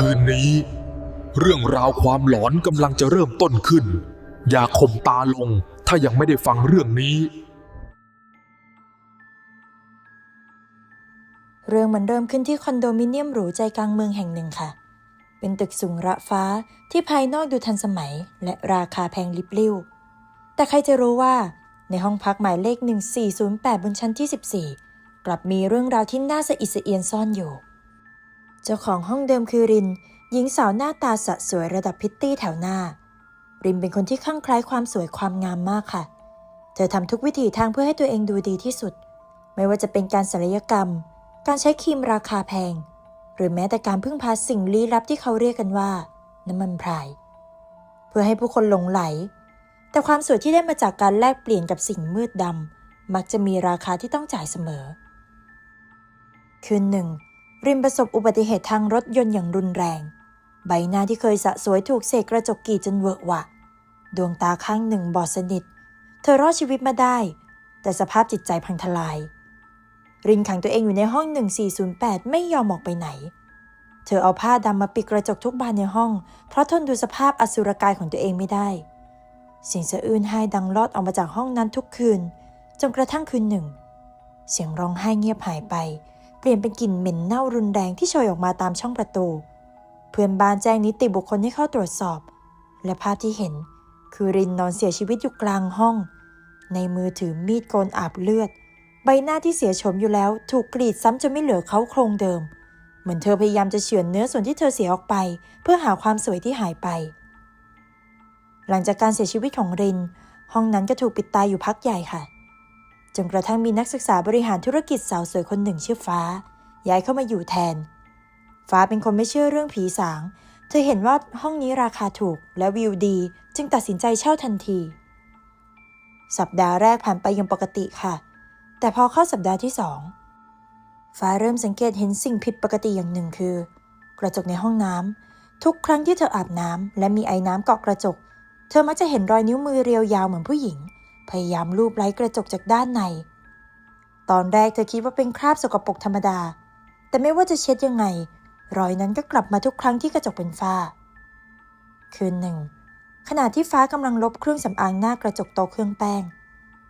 คืนนี้ เรื่องราวความหลอนกำลังจะเริ่มต้นขึ้น อย่าข่มตาลงถ้ายังไม่ได้ฟังเรื่องนี้ เรื่องมันเริ่มขึ้นที่คอนโดมิเนียมหรูใจกลางเมืองแห่งหนึ่งค่ะ เป็นตึกสูงระฟ้าที่ภายนอกดูทันสมัย และราคาแพงลิบลิ่ว แต่ใครจะรู้ว่า ในห้องพักหมายเลข 1408 บนชั้นที่ 14 กลับมีเรื่องราวที่น่าสะอิดสะเอียนซ่อนอยู่ เจ้าของห้องเดิมคือริน หญิงสาวหน้าตาสะสวยระดับพิตตี้แถวหน้า รินเป็นคนที่คลั่งไคล้ความสวยความงามมากค่ะ เธอทำทุกวิถีทางเพื่อให้ตัวเองดูดีที่สุด ไม่ว่าจะเป็นการศัลยกรรม การใช้ครีมราคาแพง หรือแม้แต่การพึ่งพาสิ่งลี้ลับที่เขาเรียกกันว่า น้ำมันพราย เพื่อให้ผู้คนหลงไหล แต่ความสวยที่ได้มาจากการแลกเปลี่ยนกับสิ่งมืดดำมักจะมีราคาที่ต้องจ่ายเสมอ คืนหนึ่ง ริมประสบอุบัติเหตุทางรถยนต์อย่างรุนแรง ใบหน้าที่เคยสะสวยถูกเศษกระจกกรีดจนเวอะหวะ ดวงตาข้างหนึ่งบอดสนิท เธอรอดชีวิตมาได้ แต่สภาพจิตใจพังทลาย รินขังตัวเองอยู่ในห้อง 1408 ไม่ยอมออกไปไหน เธอเอาผ้าดำมาปิดกระจกทุกบานในห้อง เพราะทนดูสภาพอสุรกายของตัวเองไม่ได้ เสียงสะอื้นไห้ดังลอดออกมาจากห้องนั้นทุกคืนจนกระทั่งคืนหนึ่ง เสียงร้องไห้เงียบหายไป ลี่ยนเป็นกลิ่นเหม็นเน่ารุนแรงที่โชยออกมาตามช่องประตู เพื่อนบ้านแจ้งนิติบุคคลให้เข้าตรวจสอบ และภาพที่เห็น คือรินนอนเสียชีวิตอยู่กลางห้อง ในมือถือมีดโกนอาบเลือด ใบหน้าที่เสียโฉมอยู่แล้วถูกกรีดซ้ำจนไม่เหลือเขาโครงเดิม เหมือนเธอพยายามจะเฉือนเนื้อส่วนที่เธอเสียออกไป เพื่อหาความสวยที่หายไป หลังจากการเสียชีวิตของริน ห้องนั้นก็ถูกปิดตายอยู่พักใหญ่ค่ะ จนกระทั่งมีนักศึกษาบริหารธุรกิจสาวสวยคนหนึ่งชื่อฟ้า ย้ายเข้ามาอยู่แทน ฟ้าเป็นคนไม่เชื่อเรื่องผีสาง เธอเห็นว่าห้องนี้ราคาถูกและวิวดี จึงตัดสินใจเช่าทันที สัปดาห์แรกผ่านไปย่างปกติค่ะ แต่พอเข้าสัปดาห์ที่สองฟ้าเริ่มสังเกตเห็นสิ่งผิดปกติอย่างหนึ่งคือ กระจกในห้องน้ำทุกครั้งที่เธออาบน้ำและมีไอ้น้ำเกาะกระจก เธอมักจะเห็นรอยนิ้วมือเรียวยาวเหมือนผู้หญิง พยายามลูบไล้กระจกจากด้านใน ตอนแรกเธอคิดว่าเป็นคราบสกปรกธรรมดา แต่ไม่ว่าจะเช็ดยังไง รอยนั้นก็กลับมาทุกครั้งที่กระจกเป็นฝ้า คืนหนึ่ง ขณะที่ฟ้ากำลังลบเครื่องสำอางหน้ากระจกโต๊ะเครื่องแป้ง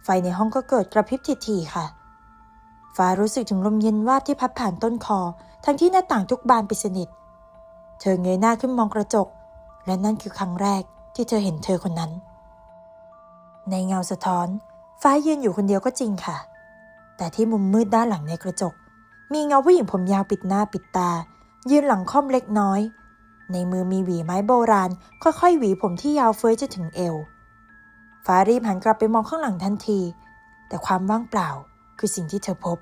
ไฟในห้องก็เกิดกระพริบทีๆค่ะ ฟ้ารู้สึกถึงลมเย็นวาบที่พัดผ่านต้นคอ ทั้งที่หน้าต่างทุกบานปิดสนิท เธอเงยหน้าขึ้นมองกระจก และนั่นคือครั้งแรกที่เธอเห็นเธอคนนั้น ในเงาสะท้อน ฟ้ายืนอยู่คนเดียวก็จริงค่ะ แต่ที่มุมมืดด้านหลังในกระจก มีเงาผู้หญิงผมยาวปิดหน้าปิดตา ยืนหลังค่อมเล็กน้อย ในมือมีหวีไม้โบราณ ค่อยๆ หวีผมที่ยาวเฟ้ยจนถึงเอว ฟ้ารีบหันกลับไปมองข้างหลังทันที แต่ความว่างเปล่าคือสิ่งที่เธอพบ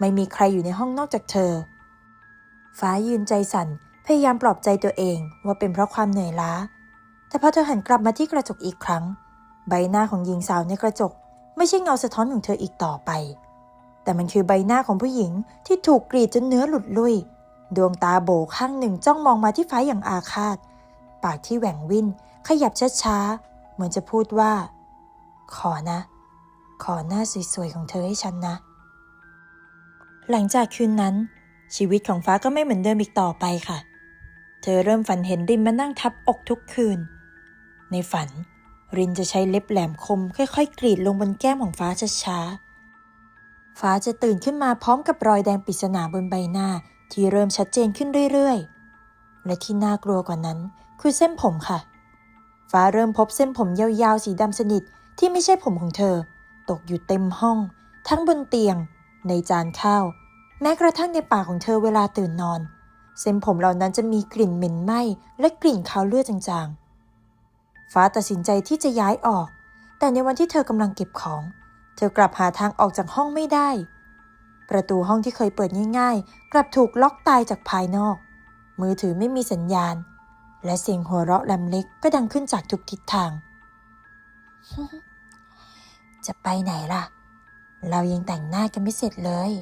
ไม่มีใครอยู่ในห้องนอกจากเธอ ฟ้ายืนใจสั่นพยายามปลอบใจตัวเองว่าเป็นเพราะความเหนื่อยล้า แต่พอเธอหันกลับมาที่กระจกอีกครั้ง ใบหน้าของหญิงสาวในกระจก ไม่ใช่เงาสะท้อนของเธออีกต่อไป แต่มันคือใบหน้าของผู้หญิงที่ถูกกรีดจนเนื้อหลุดลุ่ยดวงตาโบข้างหนึ่งจ้องมองมาที่ฟ้าอย่างอาฆาต ปากที่แหว่งวินขยับช้าๆ เหมือนจะพูดว่า ขอนะ ขอหน้าสวยๆของเธอให้ฉันนะ หลังจากคืนนั้น ชีวิตของฟ้าก็ไม่เหมือนเดิมอีกต่อไปค่ะ เธอเริ่มฝันเห็นรินมานั่งทับอกทุกคืน ในฝัน รินจะใช้เล็บแหลมคม ค่อยๆ กรีดลงบนแก้มของฟ้าช้าๆ ฟ้าจะตื่นขึ้นมาพร้อมกับรอยแดงปริศนาบนใบหน้าที่เริ่มชัดเจนขึ้นเรื่อยๆ และที่น่ากลัวกว่านั้น คือเส้นผมค่ะ ฟ้าเริ่มพบเส้นผมยาวๆ สีดำสนิทที่ไม่ใช่ผมของเธอ ตกอยู่เต็มห้อง ทั้งบนเตียง ในจานข้าว แม้กระทั่งในปากของเธอเวลาตื่นนอน เส้นผมเหล่านั้นจะมีกลิ่นเหม็นไหม้และกลิ่นคาวเลือดจางๆ ฟ้าตัดสินใจที่จะย้ายออก แต่ในวันที่เธอกำลังเก็บของ เธอกลับหาทางออกจากห้องไม่ได้ ประตูห้องที่เคยเปิดง่าย ๆ กลับถูกล็อกตายจากภายนอก มือถือไม่มีสัญญาณ และเสียงหัวเราะลำเล็กก็ดังขึ้นจากทุกทิศทาง จะไปไหนล่ะ เรายังแต่งหน้ากันไม่เสร็จเลย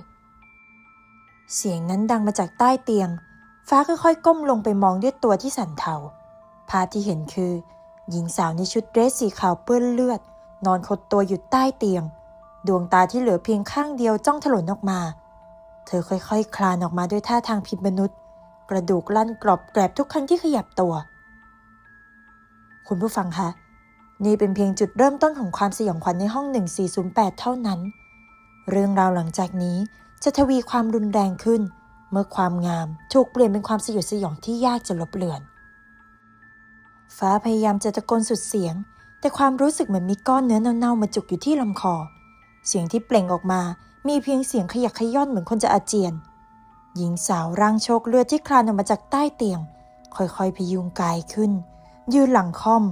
เสียงนั้นดังมาจากใต้เตียง ฟ้าค่อยๆก้มลงไปมองด้วยตัวที่สั่นเทาภาพที่เห็นคือ หญิงสาวในชุดเดรสสีขาวเปื้อนเลือด นอนคดตัวอยู่ใต้เตียง ดวงตาที่เหลือเพียงข้างเดียวจ้องถลนออกมา เธอค่อยๆคลานออกมาด้วยท่าทางผิดมนุษย์ กระดูกลั่นกรอบแกรบทุกครั้งที่ขยับตัว คุณผู้ฟังคะนี่เป็นเพียงจุดเริ่มต้นของความสยองขวัญในห้อง 1408 เท่านั้น เรื่องราวหลังจากนี้จะทวีความรุนแรงขึ้น เมื่อความงามถูกเปลี่ยนเป็นความสยดสยองที่ยากจะลบเลือน ฟ้าพยายามจะตะโกนสุดเสียง แต่ความรู้สึกเหมือนมีก้อนเนื้อเน่าๆมาจุกอยู่ที่ลำคอ เสียงที่เปล่งออกมามีเพียงเสียงขยักขย่อนเหมือนคนจะอาเจียน หญิงสาวร่างโชคเลือดที่คลานออกมาจากใต้เตียง ค่อยๆพยุงกายขึ้น ยืนหลังค่อม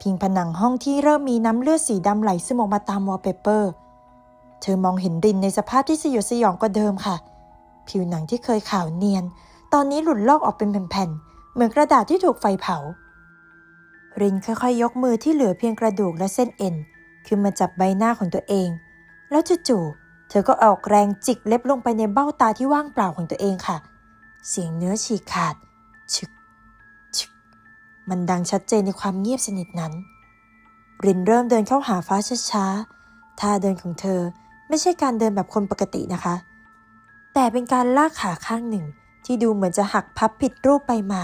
พิงผนังห้องที่เริ่มมีน้ำเลือดสีดำไหลซึมออกมาตามวอลเปเปอร์ เธอมองเห็นรินในสภาพที่สยดสยองกว่าเดิมค่ะ ผิวหนังที่เคยขาวเนียน ตอนนี้หลุดลอกออกเป็นแผ่นๆเหมือนกระดาษที่ถูกไฟเผา รินค่อยๆ ยกมือที่เหลือเพียงกระดูกและเส้นเอ็นขึ้นมาจับใบหน้าของตัวเอง แล้วจู่ๆเธอก็ออกแรงจิกเล็บลงไปในเบ้าตาที่ว่างเปล่าของตัวเองค่ะ เสียงเนื้อฉีกขาดชึกชึกมันดังชัดเจนในความเงียบสนิทนั้น รินเริ่มเดินเข้าหาฟ้าช้าๆท่าเดินของเธอไม่ใช่การเดินแบบคนปกตินะคะ แต่เป็นการลากขาข้างหนึ่งที่ดูเหมือนจะหักพับผิดรูปไปมา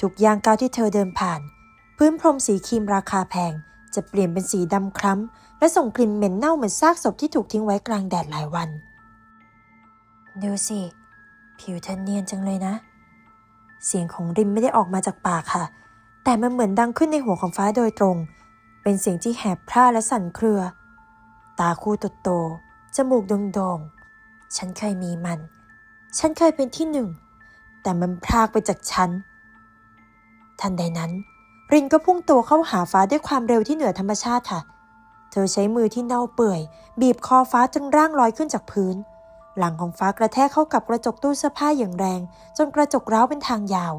ทุกย่างก้าวที่เธอเดินผ่าน พื้นพรมสีครีมราคาแพง จะเปลี่ยนเป็นสีดำคล้ำ และส่งกลิ่นเหม็นเน่าเหมือนซากศพที่ถูกทิ้งไว้กลางแดดหลายวัน ดูสิ ผิวเธอเนียนจังเลยนะ เสียงของริมไม่ได้ออกมาจากปากค่ะ แต่มันเหมือนดังขึ้นในหัวของฟ้าโดยตรง เป็นเสียงที่แหบพร่าและสั่นเครือ ตาคู่โตๆจมูกโด่งๆฉันเคยมีมัน ฉันเคยเป็นที่หนึ่งแต่มันพรากไปจากฉัน ทันใดนั้น รินก็พุ่งตัวเข้าหาฟ้าด้วยความเร็วที่เหนือธรรมชาติค่ะ เธอใช้มือที่เน่าเปื่อย บีบคอฟ้าจนร่างลอยขึ้นจากพื้น หลังของฟ้ากระแทกเข้ากับกระจกตู้เสื้อผ้าอย่างแรง จนกระจกร้าวเป็นทางยาว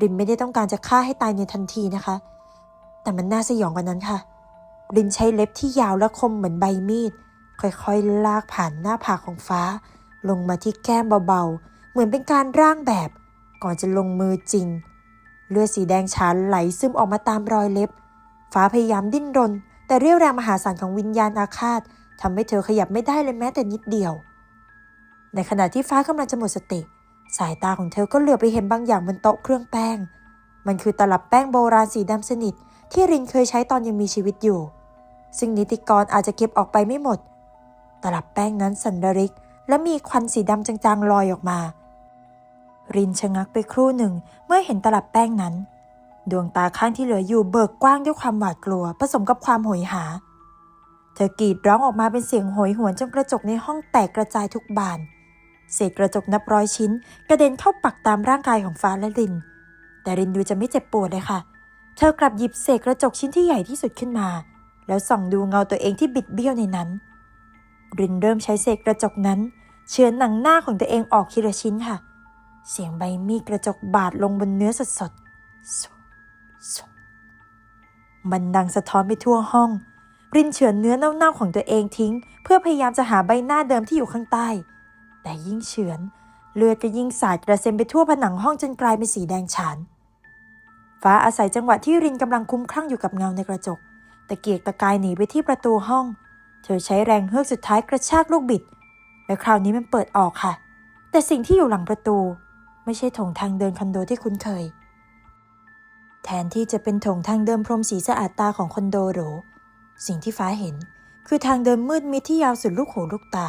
รินไม่ได้ต้องการจะฆ่าให้ตายในทันทีนะคะ แต่มันน่าสยองกว่านั้นค่ะ รินใช้เล็บที่ยาวและคมเหมือนใบมีด ค่อยๆ ลากผ่านหน้าผากของฟ้า ลงมาที่แก้มเบาๆ เหมือนเป็นการร่างแบบ ก่อนจะลงมือจริง เลือดสีแดงฉานไหลซึมออกมาตามรอยเล็บ ฟ้าพยายามดิ้นรน แต่เรี่ยวแรงมหาศาลของวิญญาณอาฆาตทำให้เธอขยับไม่ได้เลยแม้แต่นิดเดียว ในขณะที่ฟ้ากำลังจะหมดสติ สายตาของเธอก็เหลือไปเห็นบางอย่างบนโต๊ะเครื่องแป้ง มันคือตลับแป้งโบราณสีดำสนิท ที่รินเคยใช้ตอนยังมีชีวิตอยู่ ซึ่งนิติกรอาจจะเก็บออกไปไม่หมด ตลับแป้งนั้นสันดริก และมีควันสีดำจางๆลอยออกมา รินชะงักไปครู่หนึ่งเมื่อเห็นตลับแป้งนั้น ดวงตาข้างที่เหลืออยู่เบิกกว้างด้วยความหวาดกลัว ผสมกับความโหยหา เธอกรีดร้องออกมาเป็นเสียงโหยหวนจนกระจกในห้องแตกกระจายทุกบาน เศษกระจกนับร้อยชิ้น กระเด็นเข้าปักตามร่างกายของฟ้าและริน แต่รินดูจะไม่เจ็บปวดเลยค่ะ เธอกลับหยิบเศษกระจกชิ้นที่ใหญ่ที่สุดขึ้นมา แล้วส่องดูเงาตัวเองที่บิดเบี้ยวในนั้น รินเริ่มใช้เศษกระจกนั้นเฉือนหนังหน้าของตัวเองออกทีละชิ้นค่ะ เสียงใบมีดกระจกบาดลงบนเนื้อสดๆสุสุมันดังสะท้อนไปทั่วห้อง รินเฉือนเนื้อเน่าๆของตัวเองทิ้ง เพื่อพยายามจะหาใบหน้าเดิมที่อยู่ข้างใต้ แต่ยิ่งเฉือน เลือดก็ยิ่งสาดกระเซ็นไปทั่วผนังห้องจนกลายเป็นสีแดงฉาน ฟ้าอาศัยจังหวะที่รินกำลังคุ้มคลั่งอยู่กับเงาในกระจกตะเกียกตะกายหนีไปที่ประตูห้อง เธอใช้แรงเฮือกสุดท้ายกระชากลูกบิด และคราวนี้มันเปิดออกค่ะ แต่สิ่งที่อยู่หลังประตู ไม่ใช่โถงทางเดินคอนโดที่คุ้นเคย แทนที่จะเป็นโถงทางเดินพรมสีสะอาดตาของคอนโดหรูสิ่งที่ฟ้าเห็น คือทางเดินมืดมิดที่ยาวสุดลูกหูลูกตา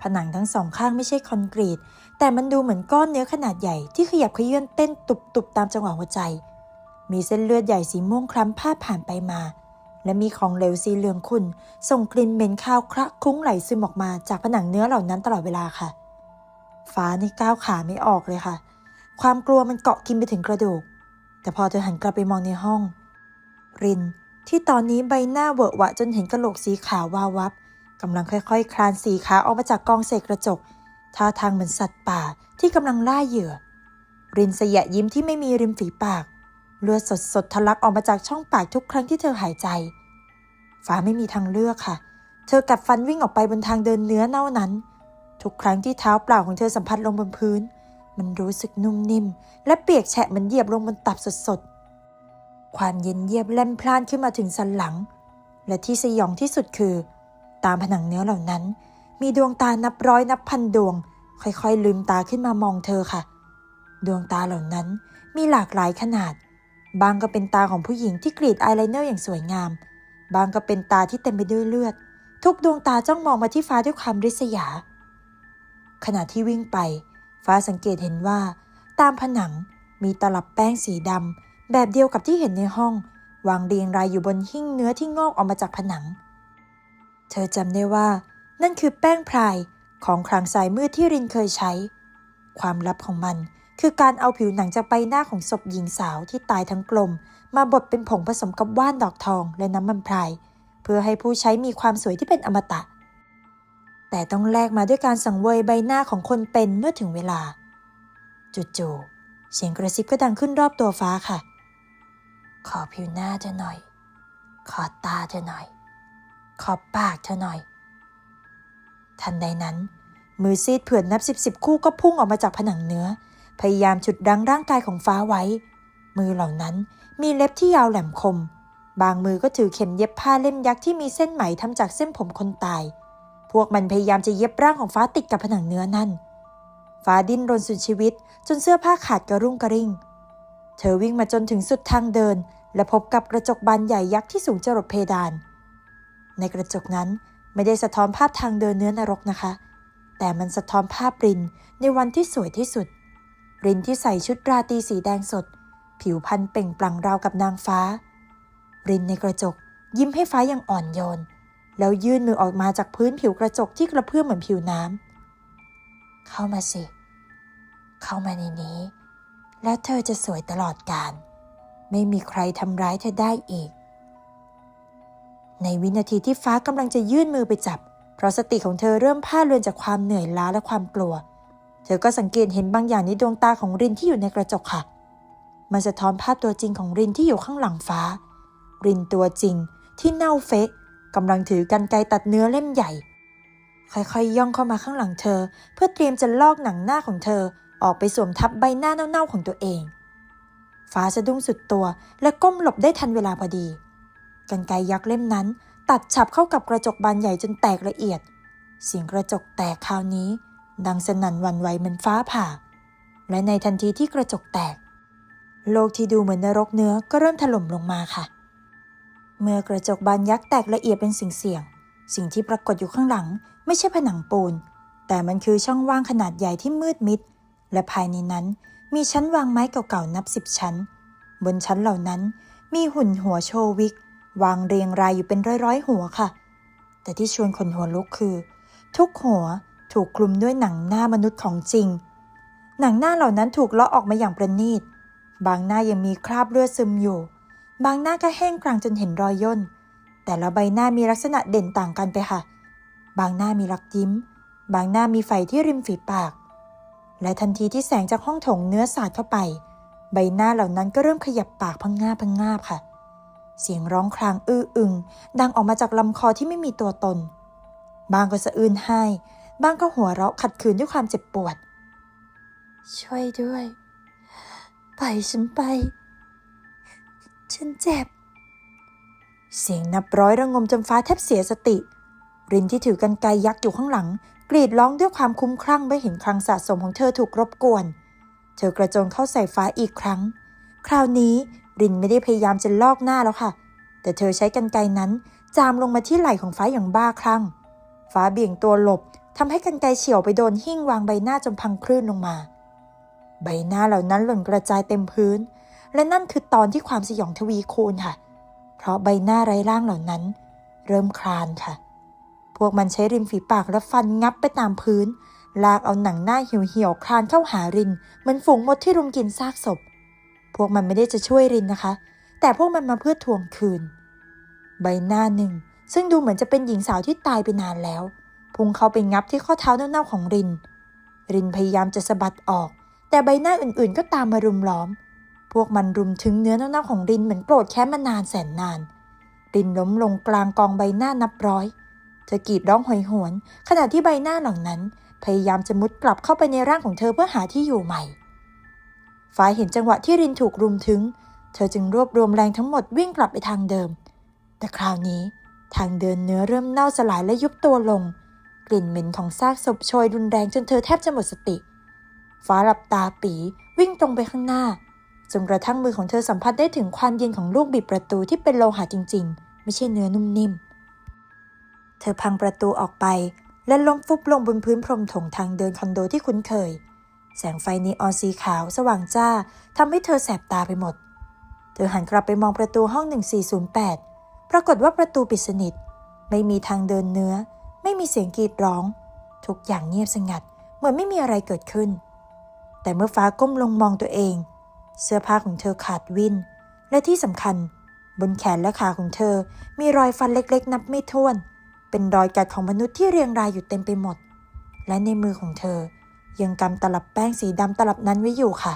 ผนังทั้งสองข้างไม่ใช่คอนกรีต แต่มันดูเหมือนก้อนเนื้อขนาดใหญ่ที่ขยับเขยื่อนเต้นตุบๆตามจังหวะหัวใจ มีเส้นเลือดใหญ่สีม่วงคล้ำพาดผ่านไปมา และมีของเหลวสีเหลืองขุ่นส่งกลิ่นเหม็นคาวคระคลุ้งไหลซึมออกมาจากผนังเนื้อเหล่านั้นตลอดเวลาค่ะ ฟ้านี่ก้าวขาไม่ออกเลยค่ะ ความกลัวมันเกาะกินไปถึงกระดูก แต่พอเธอหันกลับไปมองในห้อง รินที่ตอนนี้ใบหน้าเวอะหวะจนเห็นกระโหลกสีขาววาววับกำลังค่อยๆคลานสีขาออกมาจากกองเศษกระจกท่าทางเหมือนสัตว์ป่าที่กำลังล่าเหยื่อ รินสยะยิ้มที่ไม่มีริมฝีปาก เลือดสดๆทะลักออกมาจากช่องปากทุกครั้งที่เธอหายใจ ฟ้าไม่มีทางเลือกค่ะ เธอกัดฟันวิ่งออกไปบนทางเดินเนื้อเน่านั้น ทุกครั้งที่เท้าเปล่าของเธอสัมผัสลงบนพื้น มันรู้สึกนุ่มนิ่ม และเปียกแฉะเหมือนเหยียบลงบนตับสดๆ ความเย็นเยียบแล่นพล่านขึ้นมาถึงสันหลัง และที่สยองที่สุดคือ ตามผนังเนื้อเหล่านั้น มีดวงตานับร้อยนับพันดวง ค่อยๆ ลืมตาขึ้นมามองเธอค่ะ ดวงตาเหล่านั้นมีหลากหลายขนาด บางก็เป็นตาของผู้หญิงที่กรีดอายไลเนอร์อย่างสวยงาม บางก็เป็นตาที่เต็มไปด้วยเลือด ทุกดวงตาจ้องมองมาที่ฟ้าด้วยความริษยา ขณะที่วิ่งไป ฟ้าสังเกตเห็นว่า ตามผนังมีตลับแป้งสีดำแบบเดียวกับที่เห็นในห้อง วางเรียงรายอยู่บนหิ้งเนื้อที่งอกออกมาจากผนัง เธอจำได้ว่า นั่นคือแป้งพรายของคลังสายมืดที่รินเคยใช้ ความลับของมันคือการเอาผิวหนังจากใบหน้าของศพหญิงสาวที่ตายทั้งกลม มาบดเป็นผงผสมกับว่านดอกทองและน้ำมันพราย เพื่อให้ผู้ใช้มีความสวยที่เป็นอมตะ แต่ต้องแลกมาด้วยการสังเวยใบหน้าของคนเป็นเมื่อถึงเวลา จู่ๆเสียงกระซิบก็ดังขึ้นรอบตัวฟ้าค่ะ ขอผิวหน้าเธอหน่อย ขอตาเธอหน่อย ขอปากเธอหน่อย ทันใดนั้น มือซีดเผื่อนนับสิบสิบคู่ก็พุ่งออกมาจากผนังเนื้อ พยายามฉุดรั้งร่างกายของฟ้าไว้ มือเหล่านั้นมีเล็บที่ยาวแหลมคม บางมือก็ถือเข็มเย็บผ้าเล่มยักษ์ที่มีเส้นไหมทำจากเส้นผมคนตาย พวกมันพยายามจะเย็บร่างของฟ้าติดกับผนังเนื้อนั่น ฟ้าดิ้นรนสุดชีวิต จนเสื้อผ้าขาดกระรุ่งกระริ่ง เธอวิ่งมาจนถึงสุดทางเดิน และพบกับกระจกบานใหญ่ยักษ์ที่สูงจรดเพดาน ในกระจกนั้นไม่ได้สะท้อนภาพทางเดินเนื้อนรกนะคะ แต่มันสะท้อนภาพรินในวันที่สวยที่สุด รินที่ใส่ชุดราตรีสีแดงสด ผิวพรรณเปล่งปลั่งราวกับนางฟ้า รินในกระจกยิ้มให้ฟ้าอย่างอ่อนโยน แล้วยื่นมือออกมาจากพื้นผิวกระจกที่กระเพื่อมเหมือนผิวน้ำ เข้ามาสิ เข้ามาในนี้ แล้วเธอจะสวยตลอดกาล ไม่มีใครทำร้ายเธอได้อีก ในวินาทีที่ฟ้ากำลังจะยื่นมือไปจับ เพราะสติของเธอเริ่มพร่าเรือนจากความเหนื่อยล้าและความกลัว เธอก็สังเกตเห็นบางอย่างในดวงตาของรินที่อยู่ในกระจกค่ะ มันสะท้อนภาพตัวจริงของรินที่อยู่ข้างหลังฟ้า รินตัวจริงที่เน่าเฟะ กำลังถือกันไกตัดเนื้อเล่มใหญ่ ค่อยๆย่องเข้ามาข้างหลังเธอ เพื่อเตรียมจะลอกหนังหน้าของเธอออกไปสวมทับใบหน้าเน่าๆของตัวเอง ฟ้าสะดุ้งสุดตัวและก้มหลบได้ทันเวลาพอดี กันไกยักษ์เล่มนั้น ตัดฉับเข้ากับกระจกบานใหญ่จนแตกละเอียด เสียงกระจกแตกคราวนี้ ดังสนั่นวันไหวเหมือนฟ้าผ่า และในทันทีที่กระจกแตก โลกที่ดูเหมือนนรกเนื้อก็เริ่มถล่มลงมาค่ะ เมื่อกระจกบานยักษ์แตกละเอียดเป็นสิ่งเสี่ยง สิ่งที่ปรากฏอยู่ข้างหลัง ไม่ใช่ผนังปูน แต่มันคือช่องว่างขนาดใหญ่ที่มืดมิด และภายในนั้นมีชั้นวางไม้เก่าๆนับสิบชั้น บนชั้นเหล่านั้นมีหุ่นหัวโชวิก วางเรียงรายอยู่เป็นร้อยๆ หัวค่ะ แต่ที่ชวนคนหัวลุกคือ ทุกหัวถูกคลุมด้วยหนังหน้ามนุษย์ของจริง หนังหน้าเหล่านั้นถูกเลาะออกมาอย่างประณีต บางหน้ายังมีคราบเลือดซึมอยู่ บางหน้าก็แห้งกลางจนเห็นรอยย่น แต่ละใบหน้ามีลักษณะเด่นต่างกันไปค่ะ บางหน้ามีรักยิ้ม บางหน้ามีไฟที่ริมฝีปาก และทันทีที่แสงจากห้องโถงเนื้อสาดเข้าไป ใบหน้าเหล่านั้นก็เริ่มขยับปากพังงาบพังงาบค่ะ เสียงร้องครางอื้ออึง ดังออกมาจากลำคอที่ไม่มีตัวตน บางก็สะอื้นไห้ บางก็หัวเราะขัดขืนด้วยความเจ็บปวด ช่วยด้วย ปล่อยฉันไป ฉันเจ็บ เสียงนับร้อยระงมจนฟ้าแทบเสียสติ รินที่ถือกันไกยักษ์อยู่ข้างหลัง กรีดร้องด้วยความคุ้มครั่งเมื่อเห็นคลังสะสมของเธอถูกรบกวน เธอกระโจนเข้าใส่ฟ้าอีกครั้ง คราวนี้รินไม่ได้พยายามจะลอกหน้าแล้วค่ะ แต่เธอใช้กันไกนั้น จามลงมาที่ไหล่ของฟ้าอย่างบ้าคลั่ง ฟ้าเบี่ยงตัวหลบทำให้กันไกเฉียวไปโดนหิ้งวางใบหน้าจนพังคลื่นลงมา ใบหน้าเหล่านั้นหล่นกระจายเต็มพื้น และนั่นคือตอนที่ความสยองทวีคูณค่ะ เพราะใบหน้าไร้ร่างเหล่านั้น เริ่มคลานค่ะ พวกมันใช้ริมฝีปากและฟันงับไปตามพื้น ลากเอาหนังหน้าเหี่ยวๆคลานเข้าหารินเหมือนฝูงมดที่รุมกินซากศพ พวกมันไม่ได้จะช่วยรินนะคะ แต่พวกมันมาเพื่อทวงคืน ใบหน้าหนึ่ง ซึ่งดูเหมือนจะเป็นหญิงสาวที่ตายไปนานแล้วพุ่งเข้าไปงับที่ข้อเท้าเน่าๆของริน รินพยายามจะสะบัดออก แต่ใบหน้าอื่นๆ ก็ตามมารุมล้อม พวกมันรุมถึงเนื้อเน่าๆของรินเหมือนโกรธแค้นมานานแสนนาน รินล้มลงกลางกองใบหน้านับร้อย เธอกรีดร้องหอยหวน ขณะที่ใบหน้าเหล่านั้น พยายามจะมุดกลับเข้าไปในร่างของเธอเพื่อหาที่อยู่ใหม่ฟ้าเห็นจังหวะที่รินถูกรุมถึง เธอจึงรวบรวมแรงทั้งหมดวิ่งกลับไปทางเดิม แต่คราวนี้ทางเดินเนื้อเริ่มเน่าสลายและยุบตัวลง กลิ่นเหม็นของซากศพโชยรุนแรงจนเธอแทบจะหมดสติ ฟ้าหลับตาปีวิ่งตรงไปข้างหน้า จนกระทั่งมือของเธอสัมผัสได้ถึงความเย็นของลูกบิดประตูที่เป็นโลหะจริง ๆ ไม่ใช่เนื้อนุ่มนิ่ม เธอพังประตูออกไปและล้มฟุบลงบนพื้นพรมถงทางเดินคอนโดที่คุ้นเคย แสงไฟนีออนสีขาวสว่างจ้าทำให้เธอแสบตาไปหมด เธอหันกลับไปมองประตูห้อง 1408 ปรากฏว่าประตูปิดสนิท ไม่มีทางเดินเนื้อ ไม่มีเสียงกรีดร้อง ทุกอย่างเงียบสงัด เหมือนไม่มีอะไรเกิดขึ้น แต่เมื่อฟ้าก้มลงมองตัวเอง เสื้อผ้าของเธอขาดวิน และที่สำคัญ บนแขนและขาของเธอมีรอยฟันเล็กๆ นับไม่ถ้วน เป็นรอยกัดของมนุษย์ที่เรียงรายอยู่เต็มไปหมด และในมือของเธอ ยังกำตลับแป้งสีดำตลับนั้นไว้อยู่ค่ะ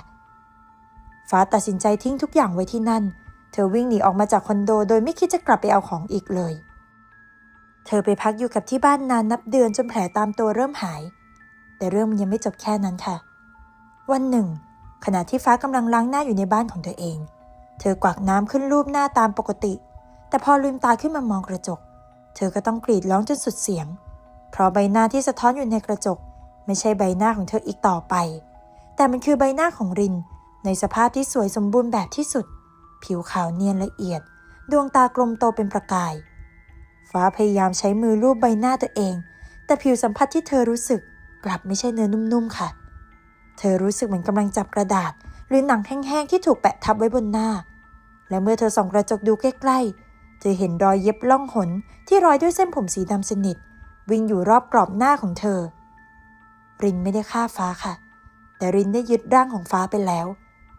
ฟ้าตัดสินใจทิ้งทุกอย่างไว้ที่นั่น เธอวิ่งหนีออกมาจากคอนโด โดยไม่คิดจะกลับไปเอาของอีกเลย เธอไปพักอยู่กับที่บ้านนานนับเดือนจนแผลตามตัวเริ่มหาย แต่เรื่องมันยังไม่จบแค่นั้นค่ะ วันหนึ่ง ขณะที่ฟ้ากำลังล้างหน้าอยู่ในบ้านของเธอเอง เธอกวักน้ำขึ้นรูปหน้าตามปกติ แต่พอลืมตาขึ้นมามองกระจก เธอก็ต้องกรีดร้องจนสุดเสียง เพราะใบหน้าที่สะท้อนอยู่ในกระจก ไม่ใช่ใบหน้าของเธออีกต่อไป แต่มันคือใบหน้าของริน ในสภาพที่สวยสมบูรณ์แบบที่สุด ผิวขาวเนียนละเอียด ดวงตากลมโตเป็นประกาย ฟ้าพยายามใช้มือลูบใบหน้าตัวเอง แต่ผิวสัมผัสที่เธอรู้สึกกลับไม่ใช่เนื้อนุ่มๆค่ะ เธอรู้สึกเหมือนกำลังจับกระดาษ หรือหนังแห้งๆที่ถูกแปะทับไว้บนหน้า และเมื่อเธอส่องกระจกดูใกล้ๆ เธอเห็นรอยเย็บล่องหนที่รอยด้วยเส้นผมสีดำสนิท วิ่งอยู่รอบกรอบหน้าของเธอ รินไม่ได้ฆ่าฟ้าค่ะ แต่รินได้ยึดร่างของฟ้าไปแล้ว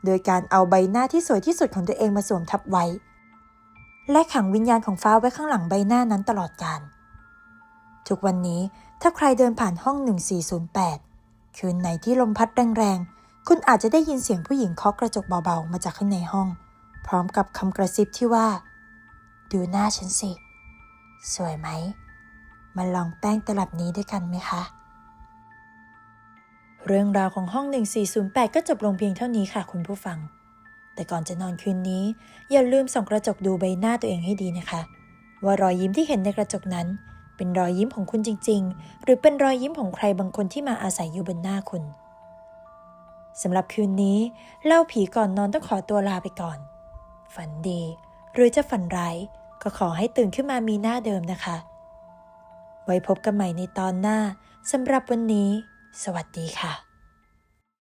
โดยการเอาใบหน้าที่สวยที่สุดของตัวเองมาสวมทับไว้ และขังวิญญาณของฟ้าไว้ข้างหลังใบหน้านั้นตลอดกาลทุกวันนี้ถ้าใครเดินผ่านห้อง 1408 คืนไหนที่ลมพัดแรงๆ คุณอาจจะได้ยินเสียงผู้หญิงเคาะกระจกเบาๆ มาจากข้างในห้อง พร้อมกับคำกระซิบที่ว่า ดูหน้าฉันสิ สวยไหม มาลองแป้งตลับนี้ด้วยกันไหมคะ เรื่องราวของห้อง 1408 ก็จบลงเพียงเท่านี้ค่ะคุณผู้ฟัง แต่ก่อนจะนอนคืนนี้ อย่าลืมส่องกระจกดูใบหน้าตัวเองให้ดีนะคะ ว่ารอยยิ้มที่เห็นในกระจกนั้น เป็นรอยยิ้มของคุณจริง ๆ หรือเป็นรอยยิ้มของใครบางคนที่มาอาศัยอยู่บนหน้าคุณสำหรับคืนนี้ เล่าผีก่อนนอนต้องขอตัวลาไปก่อน ฝันดี หรือจะฝันร้าย ก็ขอให้ตื่นขึ้นมามีหน้าเดิมนะคะ ไว้พบกันใหม่ในตอนหน้าสำหรับวันนี้ สวัสดีค่ะ